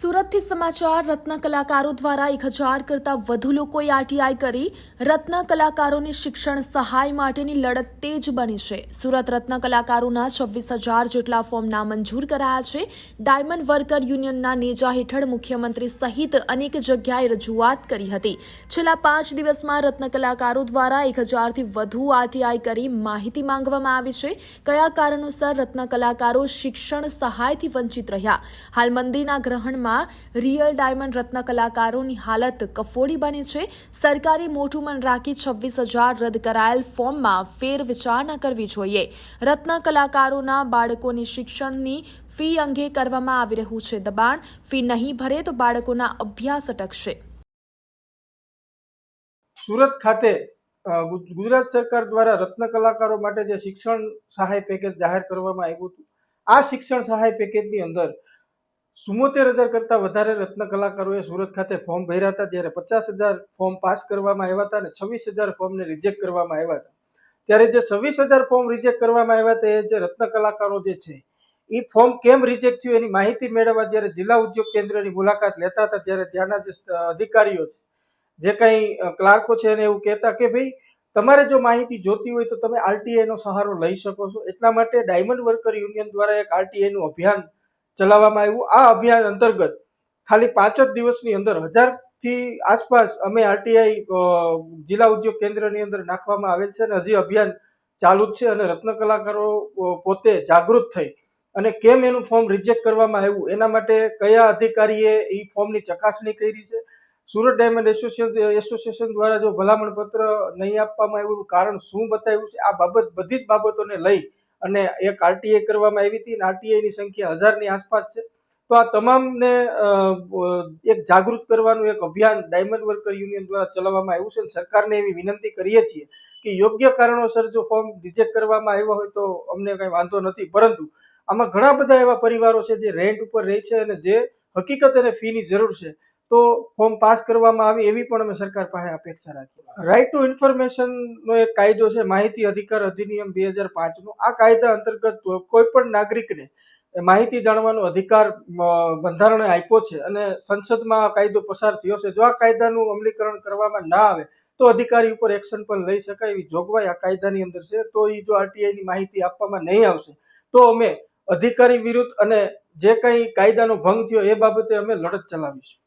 સુરતથી સમાચાર, રત્ન કલાકારો દ્વારા એક હજાર કરતાં વધુ લોકોએ આરટીઆઈ કરી રત્ન કલાકારોની શિક્ષણ સહાય માટેની લડત તેજ બની છે. સુરત રત્ન કલાકારોના છવ્વીસ હજાર જેટલા ફોર્મ નામંજૂર કરાયા છે. ડાયમંડ વર્કર યુનિયનના નેજા હેઠળ મુખ્યમંત્રી સહિત અનેક જગ્યાએ રજૂઆત કરી હતી. છેલ્લા પાંચ દિવસમાં રત્ન કલાકારો દ્વારા એક હજારથી વધુ આરટીઆઈ કરી માહિતી માંગવામાં આવી છે. કયા કારણોસર રત્ન કલાકારો શિક્ષણ સહાયથી વંચિત રહ્યા? હાલ મંદિરના ગ્રહણમાં રિયલ ડાયમંડ રત્ન કલાકારોની હાલત કફોડી બની છે. સરકારે મોટું મન રાખી છવ્વીસ હજાર રદ કરાયેલ ફોર્મમાં ફેર વિચારણા કરવી જોઈએ. રત્ન કલાકારોના બાળકોની શિક્ષણની ફી અંગે કરવામાં આવી રહ્યું છે. દબાણ ફી નહીં ભરે તો બાળકોના અભ્યાસ અટકશે. સુરત ખાતે ગુજરાત સરકાર દ્વારા રત્ન કલાકારો માટે જે શિક્ષણ સહાય પેકેજ જાહેર કરવામાં આવ્યું હતું, આ શિક્ષણ સહાય પેકેજની અંદર ચુમ્મોતેર હજાર કરતાં વધારે રત્ન કલાકારોએ સુરત ખાતે ફોર્મ ભર્યા હતા. ત્યારે પચાસ હજાર ફોર્મ પાસ કરવામાં આવ્યા હતા અને છવ્વીસ હજાર ફોર્મને રિજેક્ટ કરવામાં આવ્યા હતા. ત્યારે જે છવ્વીસ હજાર ફોર્મ રિજેક્ટ કરવામાં આવ્યા હતા, એ જે રત્ન કલાકારો જે છે, એ ફોર્મ કેમ રિજેક્ટ થયું એની માહિતી મેળવવા જ્યારે જિલ્લા ઉદ્યોગ કેન્દ્રની મુલાકાત લેતા હતા, ત્યારે ત્યાંના જે અધિકારીઓ છે, જે કંઈ ક્લાર્કો છે એને એવું કહેતા કે ભાઈ, તમારે જો માહિતી જોતી હોય તો તમે આરટીઆઈનો સહારો લઈ શકો છો. એટલા માટે ડાયમંડ વર્કર યુનિયન દ્વારા એક આરટીઆઈનું અભિયાન ચલાવવામાં આવ્યું. આ અભિયાન અંતર્ગત ખાલી પાંચ જ દિવસની અંદર હજારથી આસપાસ અમે આરટીઆઈ જિલ્લા ઉદ્યોગ કેન્દ્રની અંદર નાખવામાં આવેલ છે અને હજી અભિયાન ચાલુ જ છે અને રત્ન કલાકારો પોતે જાગૃત થઈ અને કેમ એનું ફોર્મ રિજેક્ટ કરવામાં આવ્યું, એના માટે કયા અધિકારીએ એ ફોર્મની ચકાસણી કરી છે? સુરત ડાયમંડ એસોસિએશન એસોસિએશન દ્વારા જો ભલામણ પત્ર નહીં આપવામાં આવ્યું, કારણ શું બતાવ્યું છે? આ બાબત બધી જ બાબતોને લઈ અને એક આરટીઆઈ કરવામાં આવી હતી અને આરટીઆઈની સંખ્યા હજારની આસપાસ છે. તો આ તમામને એક જાગૃત કરવાનું એક અભિયાન ડાયમંડ વર્કર યુનિયન દ્વારા ચલાવવામાં આવ્યું છે અને સરકારને એવી વિનંતી કરીએ છીએ કે યોગ્ય કારણોસર જો ફોર્મ રિજેક્ટ કરવામાં આવ્યો હોય તો અમને કંઈ વાંધો નથી. પરંતુ આમાં ઘણા બધા એવા પરિવારો છે જે રેન્ટ ઉપર રહે છે અને જે હકીકત અને ફીની જરૂર છે. તો ફોર્મ પાસ કરવામાં આવે એવી પણ અમે સરકાર પાસે અપેક્ષા રાખીએ રાઇટ ટુ ઇન્ફોર્મેશન નો એક કાયદો છે, માહિતી અધિકાર અધિનિયમ બે હજાર પાંચનો આ કાયદા અંતર્ગત કોઈ પણ નાગરિકને માહિતી જાણવાનો અધિકાર બંધારણે આપ્યો છે અને સંસદમાં આ કાયદો પસાર થયો છે. જો આ કાયદાનું અમલીકરણ કરવામાં ના આવે, તો અધિકારી ઉપર એક્શન પણ લઈ શકાય એવી જોગવાઈ આ કાયદાની અંદર છે. તો એ જો આરટીઆઈની માહિતી આપવામાં નહીં આવશે, તો અમે અધિકારી વિરુદ્ધ અને જે કંઈ કાયદાનો ભંગ થયો એ બાબતે અમે લડત ચલાવીશું.